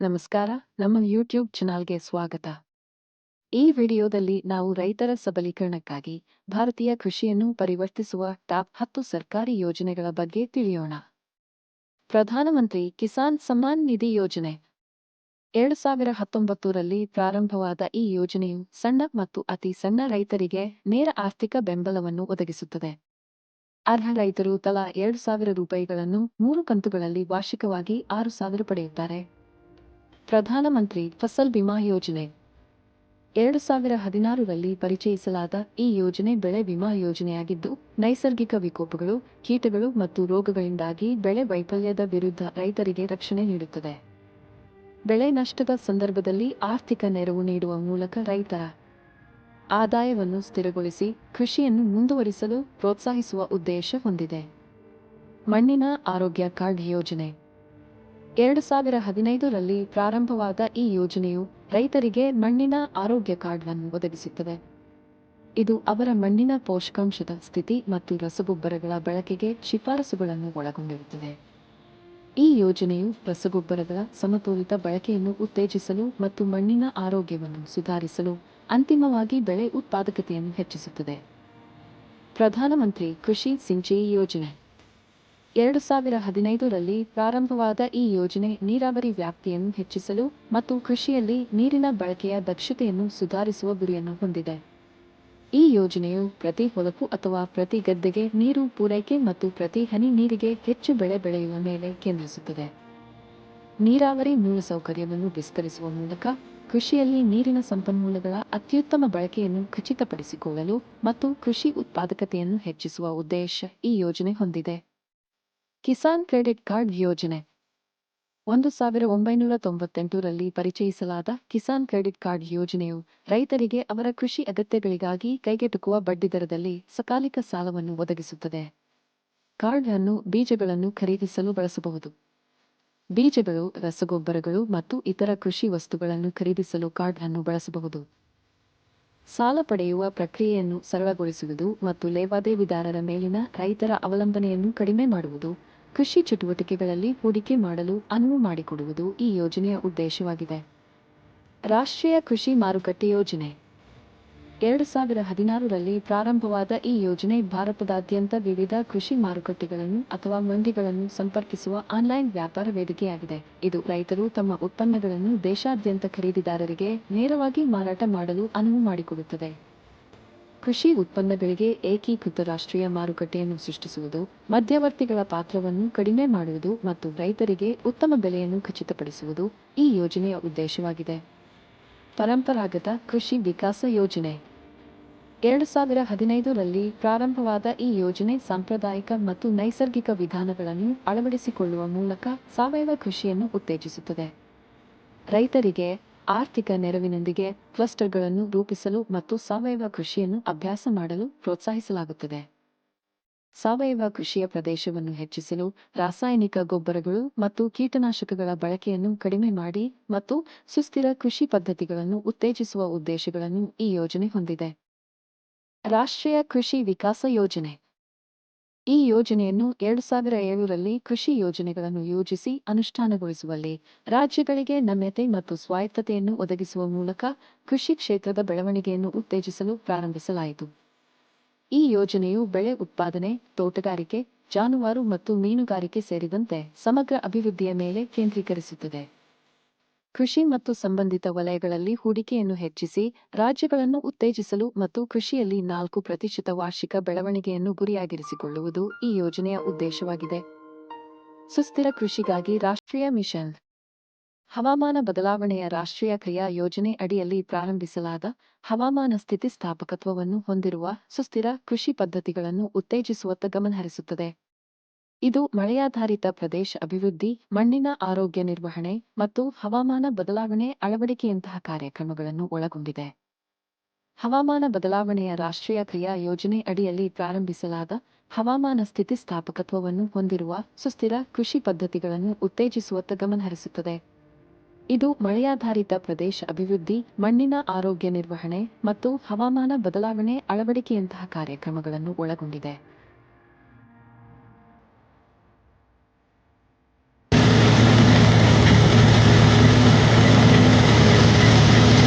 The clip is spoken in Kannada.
ನಮಸ್ಕಾರ, ನಮ್ಮ ಯೂಟ್ಯೂಬ್ ಚಾನಲ್ಗೆ ಸ್ವಾಗತ. ಈ ವಿಡಿಯೋದಲ್ಲಿ ನಾವು ರೈತರ ಸಬಲೀಕರಣಕ್ಕಾಗಿ ಭಾರತೀಯ ಕೃಷಿಯನ್ನು ಪರಿವರ್ತಿಸುವ ಟಾಪ್ ಹತ್ತು ಸರ್ಕಾರಿ ಯೋಜನೆಗಳ ಬಗ್ಗೆ ತಿಳಿಯೋಣ. ಪ್ರಧಾನಮಂತ್ರಿ ಕಿಸಾನ್ ಸಮ್ಮಾನ್ ನಿಧಿ ಯೋಜನೆ. ಎರಡು ಸಾವಿರ ಹತ್ತೊಂಬತ್ತರಲ್ಲಿ ಪ್ರಾರಂಭವಾದ ಈ ಯೋಜನೆಯು ಸಣ್ಣ ಮತ್ತು ಅತಿ ಸಣ್ಣ ರೈತರಿಗೆ ನೇರ ಆರ್ಥಿಕ ಬೆಂಬಲವನ್ನು ಒದಗಿಸುತ್ತದೆ. ಅರ್ಹ ರೈತರು ತಲಾ ಎರಡು ಸಾವಿರ ರೂಪಾಯಿಗಳನ್ನು ಮೂರು ಕಂತುಗಳಲ್ಲಿ ವಾರ್ಷಿಕವಾಗಿ ಆರು ಸಾವಿರ ಪಡೆಯುತ್ತಾರೆ. ಪ್ರಧಾನಮಂತ್ರಿ ಫಸಲ್ ಬಿಮಾ ಯೋಜನೆ. ಎರಡು ಸಾವಿರ ಹದಿನಾರರಲ್ಲಿ ಪರಿಚಯಿಸಲಾದ ಈ ಯೋಜನೆ ಬೆಳೆ ವಿಮಾ ಯೋಜನೆಯಾಗಿದ್ದು, ನೈಸರ್ಗಿಕ ವಿಕೋಪಗಳು, ಕೀಟಗಳು ಮತ್ತು ರೋಗಗಳಿಂದಾಗಿ ಬೆಳೆ ವೈಫಲ್ಯದ ವಿರುದ್ಧ ರೈತರಿಗೆ ರಕ್ಷಣೆ ನೀಡುತ್ತದೆ. ಬೆಳೆ ನಷ್ಟದ ಸಂದರ್ಭದಲ್ಲಿ ಆರ್ಥಿಕ ನೆರವು ನೀಡುವ ಮೂಲಕ ರೈತರ ಆದಾಯವನ್ನು ಸ್ಥಿರಗೊಳಿಸಿ ಕೃಷಿಯನ್ನು ಮುಂದುವರಿಸಲು ಪ್ರೋತ್ಸಾಹಿಸುವ ಉದ್ದೇಶ ಹೊಂದಿದೆ. ಮಣ್ಣಿನ ಆರೋಗ್ಯ ಕಾರ್ಡ್ ಯೋಜನೆ. ಎರಡು ಸಾವಿರ ಹದಿನೈದರಲ್ಲಿ ಪ್ರಾರಂಭವಾದ ಈ ಯೋಜನೆಯು ರೈತರಿಗೆ ಮಣ್ಣಿನ ಆರೋಗ್ಯ ಕಾರ್ಡ್ ಅನ್ನು ಒದಗಿಸುತ್ತದೆ. ಇದು ಅವರ ಮಣ್ಣಿನ ಪೋಷಕಾಂಶದ ಸ್ಥಿತಿ ಮತ್ತು ರಸಗೊಬ್ಬರಗಳ ಬಳಕೆಗೆ ಶಿಫಾರಸುಗಳನ್ನು ಒಳಗೊಂಡಿರುತ್ತದೆ. ಈ ಯೋಜನೆಯು ರಸಗೊಬ್ಬರಗಳ ಸಮತೋಲಿತ ಬಳಕೆಯನ್ನು ಉತ್ತೇಜಿಸಲು ಮತ್ತು ಮಣ್ಣಿನ ಆರೋಗ್ಯವನ್ನು ಸುಧಾರಿಸಲು ಅಂತಿಮವಾಗಿ ಬೆಳೆ ಉತ್ಪಾದಕತೆಯನ್ನು ಹೆಚ್ಚಿಸುತ್ತದೆ. ಪ್ರಧಾನಮಂತ್ರಿ ಕೃಷಿ ಸಿಂಚಯಿ ಯೋಜನೆ. ಎರಡು ಸಾವಿರ ಹದಿನೈದರಲ್ಲಿ ಪ್ರಾರಂಭವಾದ ಈ ಯೋಜನೆ ನೀರಾವರಿ ವ್ಯಾಪ್ತಿಯನ್ನು ಹೆಚ್ಚಿಸಲು ಮತ್ತು ಕೃಷಿಯಲ್ಲಿ ನೀರಿನ ಬಳಕೆಯ ದಕ್ಷತೆಯನ್ನು ಸುಧಾರಿಸುವ ಗುರಿಯನ್ನು ಹೊಂದಿದೆ. ಈ ಯೋಜನೆಯು ಪ್ರತಿ ಹೊಲಕ್ಕೂ ಅಥವಾ ಪ್ರತಿ ಗದ್ದೆಗೆ ನೀರು ಪೂರೈಕೆ ಮತ್ತು ಪ್ರತಿ ಹನಿ ನೀರಿಗೆ ಹೆಚ್ಚು ಬೆಳೆ ಬೆಳೆಯುವ ಮೇಲೆ ಕೇಂದ್ರಿಸುತ್ತದೆ. ನೀರಾವರಿ ಮೂಲಸೌಕರ್ಯವನ್ನು ವಿಸ್ತರಿಸುವ ಮೂಲಕ ಕೃಷಿಯಲ್ಲಿ ನೀರಿನ ಸಂಪನ್ಮೂಲಗಳ ಅತ್ಯುತ್ತಮ ಬಳಕೆಯನ್ನು ಖಚಿತಪಡಿಸಿಕೊಳ್ಳಲು ಮತ್ತು ಕೃಷಿ ಉತ್ಪಾದಕತೆಯನ್ನು ಹೆಚ್ಚಿಸುವ ಉದ್ದೇಶ ಈ ಯೋಜನೆ ಹೊಂದಿದೆ. ಕಿಸಾನ್ ಕ್ರೆಡಿಟ್ ಕಾರ್ಡ್ ಯೋಜನೆ. ಒಂದು ಸಾವಿರ ಒಂಬೈನೂರ ತೊಂಬತ್ತೆಂಟರಲ್ಲಿ ಪರಿಚಯಿಸಲಾದ ಕಿಸಾನ್ ಕ್ರೆಡಿಟ್ ಕಾರ್ಡ್ ಯೋಜನೆಯು ರೈತರಿಗೆ ಅವರ ಕೃಷಿ ಅಗತ್ಯಗಳಿಗಾಗಿ ಕೈಗೆಟುಕುವ ಬಡ್ಡಿದರದಲ್ಲಿ ಸಕಾಲಿಕ ಸಾಲವನ್ನು ಒದಗಿಸುತ್ತದೆ. ಕಾರ್ಡ್ ಅನ್ನು ಬೀಜಗಳನ್ನು ಖರೀದಿಸಲು ಬಳಸಬಹುದು. ಬೀಜಗಳು, ರಸಗೊಬ್ಬರಗಳು ಮತ್ತು ಇತರ ಕೃಷಿ ವಸ್ತುಗಳನ್ನು ಖರೀದಿಸಲು ಕಾರ್ಡ್ ಅನ್ನು ಬಳಸಬಹುದು. ಸಾಲ ಪಡೆಯುವ ಪ್ರಕ್ರಿಯೆಯನ್ನು ಸರಳಗೊಳಿಸುವುದು ಮತ್ತು ಲೇವಾದೇವಿದಾರರ ಮೇಲಿನ ರೈತರ ಅವಲಂಬನೆಯನ್ನು ಕಡಿಮೆ ಮಾಡುವುದು ಕೃಷಿ ಚಟುವಟಿಕೆಗಳಲ್ಲಿ ಹೂಡಿಕೆ ಮಾಡಲು ಅನುವು ಮಾಡಿಕೊಡುವುದು ಈ ಯೋಜನೆಯ ಉದ್ದೇಶವಾಗಿದೆ. ರಾಷ್ಟ್ರೀಯ ಕೃಷಿ ಮಾರುಕಟ್ಟೆ ಯೋಜನೆ. ಎರಡು ಸಾವಿರ ಹದಿನಾರರಲ್ಲಿ ಪ್ರಾರಂಭವಾದ ಈ ಯೋಜನೆ ಭಾರತದಾದ್ಯಂತ ವಿವಿಧ ಕೃಷಿ ಮಾರುಕಟ್ಟೆಗಳನ್ನು ಅಥವಾ ಮಂಡಿಗಳನ್ನು ಸಂಪರ್ಕಿಸುವ ಆನ್ಲೈನ್ ವ್ಯಾಪಾರ ವೇದಿಕೆಯಾಗಿದೆ. ಇದು ರೈತರು ತಮ್ಮ ಉತ್ಪನ್ನಗಳನ್ನು ದೇಶಾದ್ಯಂತ ಖರೀದಿದಾರರಿಗೆ ನೇರವಾಗಿ ಮಾರಾಟ ಮಾಡಲು ಅನುವು ಮಾಡಿಕೊಡುತ್ತದೆ. ಕೃಷಿ ಉತ್ಪನ್ನಗಳಿಗೆ ಏಕೀಕೃತ ರಾಷ್ಟ್ರೀಯ ಮಾರುಕಟ್ಟೆಯನ್ನು ಸೃಷ್ಟಿಸುವುದು, ಮಧ್ಯವರ್ತಿಗಳ ಪಾತ್ರವನ್ನು ಕಡಿಮೆ ಮಾಡುವುದು ಮತ್ತು ರೈತರಿಗೆ ಉತ್ತಮ ಬೆಲೆಯನ್ನು ಖಚಿತಪಡಿಸುವುದು ಈ ಯೋಜನೆಯ ಉದ್ದೇಶವಾಗಿದೆ. ಪರಂಪರಾಗತ ಕೃಷಿ ವಿಕಾಸ ಯೋಜನೆ. ಎರಡು ಸಾವಿರ ಹದಿನೈದರಲ್ಲಿ ಪ್ರಾರಂಭವಾದ ಈ ಯೋಜನೆ ಸಾಂಪ್ರದಾಯಿಕ ಮತ್ತು ನೈಸರ್ಗಿಕ ವಿಧಾನಗಳನ್ನು ಅಳವಡಿಸಿಕೊಳ್ಳುವ ಮೂಲಕ ಸಾವಯವ ಕೃಷಿಯನ್ನು ಉತ್ತೇಜಿಸುತ್ತದೆ. ರೈತರಿಗೆ ಆರ್ಥಿಕ ನೆರವಿನೊಂದಿಗೆ ಕ್ಲಸ್ಟರ್ಗಳನ್ನು ರೂಪಿಸಲು ಮತ್ತು ಸಾವಯವ ಕೃಷಿಯನ್ನು ಅಭ್ಯಾಸ ಮಾಡಲು ಪ್ರೋತ್ಸಾಹಿಸಲಾಗುತ್ತದೆ. ಸಾವಯವ ಕೃಷಿಯ ಪ್ರದೇಶವನ್ನು ಹೆಚ್ಚಿಸಲು ರಾಸಾಯನಿಕ ಗೊಬ್ಬರಗಳು ಮತ್ತು ಕೀಟನಾಶಕಗಳ ಬಳಕೆಯನ್ನು ಕಡಿಮೆ ಮಾಡಿ ಮತ್ತು ಸುಸ್ಥಿರ ಕೃಷಿ ಪದ್ಧತಿಗಳನ್ನು ಉತ್ತೇಜಿಸುವ ಉದ್ದೇಶಗಳನ್ನು ಈ ಯೋಜನೆ ಹೊಂದಿದೆ. ರಾಷ್ಟ್ರೀಯ ಕೃಷಿ ವಿಕಾಸ ಯೋಜನೆ ಈ ಯೋಜನೆಯನ್ನು ಎರಡು ಸಾವಿರ ಏಳರಲ್ಲಿ ಕೃಷಿ ಯೋಜನೆಗಳನ್ನು ಯೋಜಿಸಿ ಅನುಷ್ಠಾನಗೊಳಿಸುವಲ್ಲಿ ರಾಜ್ಯಗಳಿಗೆ ನಮ್ಯತೆ ಮತ್ತು ಸ್ವಾಯತ್ತತೆಯನ್ನು ಒದಗಿಸುವ ಮೂಲಕ ಕೃಷಿ ಕ್ಷೇತ್ರದ ಬೆಳವಣಿಗೆಯನ್ನು ಉತ್ತೇಜಿಸಲು ಪ್ರಾರಂಭಿಸಲಾಯಿತು. ಈ ಯೋಜನೆಯು ಬೆಳೆ ಉತ್ಪಾದನೆ, ತೋಟಗಾರಿಕೆ, ಜಾನುವಾರು ಮತ್ತು ಮೀನುಗಾರಿಕೆ ಸೇರಿದಂತೆ ಸಮಗ್ರ ಅಭಿವೃದ್ಧಿಯ ಮೇಲೆ ಕೇಂದ್ರೀಕರಿಸುತ್ತದೆ. ಕೃಷಿ ಮತ್ತು ಸಂಬಂಧಿತ ವಲಯಗಳಲ್ಲಿ ಹೂಡಿಕೆಯನ್ನು ಹೆಚ್ಚಿಸಿ, ರಾಜ್ಯಗಳನ್ನು ಉತ್ತೇಜಿಸಲು ಮತ್ತು ಕೃಷಿಯಲ್ಲಿ ನಾಲ್ಕು ಪ್ರತಿಶತ ವಾರ್ಷಿಕ ಬೆಳವಣಿಗೆಯನ್ನು ಗುರಿಯಾಗಿರಿಸಿಕೊಳ್ಳುವುದು ಈ ಯೋಜನೆಯ ಉದ್ದೇಶವಾಗಿದೆ. ಸುಸ್ಥಿರ ಕೃಷಿಗಾಗಿ ರಾಷ್ಟ್ರೀಯ ಮಿಷನ್. ಹವಾಮಾನ ಬದಲಾವಣೆಯ ರಾಷ್ಟ್ರೀಯ ಕ್ರಿಯಾ ಯೋಜನೆ ಅಡಿಯಲ್ಲಿ ಪ್ರಾರಂಭಿಸಲಾದ ಹವಾಮಾನ ಸ್ಥಿತಿಸ್ಥಾಪಕತ್ವವನ್ನು ಹೊಂದಿರುವ ಸುಸ್ಥಿರ ಕೃಷಿ ಪದ್ಧತಿಗಳನ್ನು ಉತ್ತೇಜಿಸುವತ್ತ ಗಮನಹರಿಸುತ್ತದೆ. ಇದು ಮಳೆಯಾಧಾರಿತ ಪ್ರದೇಶ ಅಭಿವೃದ್ಧಿ, ಮಣ್ಣಿನ ಆರೋಗ್ಯ ನಿರ್ವಹಣೆ ಮತ್ತು ಹವಾಮಾನ ಬದಲಾವಣೆ ಅಳವಡಿಕೆಯಂತಹ ಕಾರ್ಯಕ್ರಮಗಳನ್ನು ಒಳಗೊಂಡಿದೆ. ಹವಾಮಾನ ಬದಲಾವಣೆಯ ರಾಷ್ಟ್ರೀಯ ಕ್ರಿಯಾ ಯೋಜನೆ ಅಡಿಯಲ್ಲಿ ಪ್ರಾರಂಭಿಸಲಾದ ಹವಾಮಾನ ಸ್ಥಿತಿಸ್ಥಾಪಕತ್ವವನ್ನು ಹೊಂದಿರುವ ಸುಸ್ಥಿರ ಕೃಷಿ ಪದ್ಧತಿಗಳನ್ನು ಉತ್ತೇಜಿಸುವತ್ತ ಗಮನಹರಿಸುತ್ತದೆ ಇದು ಮಳೆಯಾಧಾರಿತ ಪ್ರದೇಶ ಅಭಿವೃದ್ಧಿ, ಮಣ್ಣಿನ ಆರೋಗ್ಯ ನಿರ್ವಹಣೆ ಮತ್ತು ಹವಾಮಾನ ಬದಲಾವಣೆ ಅಳವಡಿಕೆಯಂತಹ ಕಾರ್ಯಕ್ರಮಗಳನ್ನು ಒಳಗೊಂಡಿದೆ.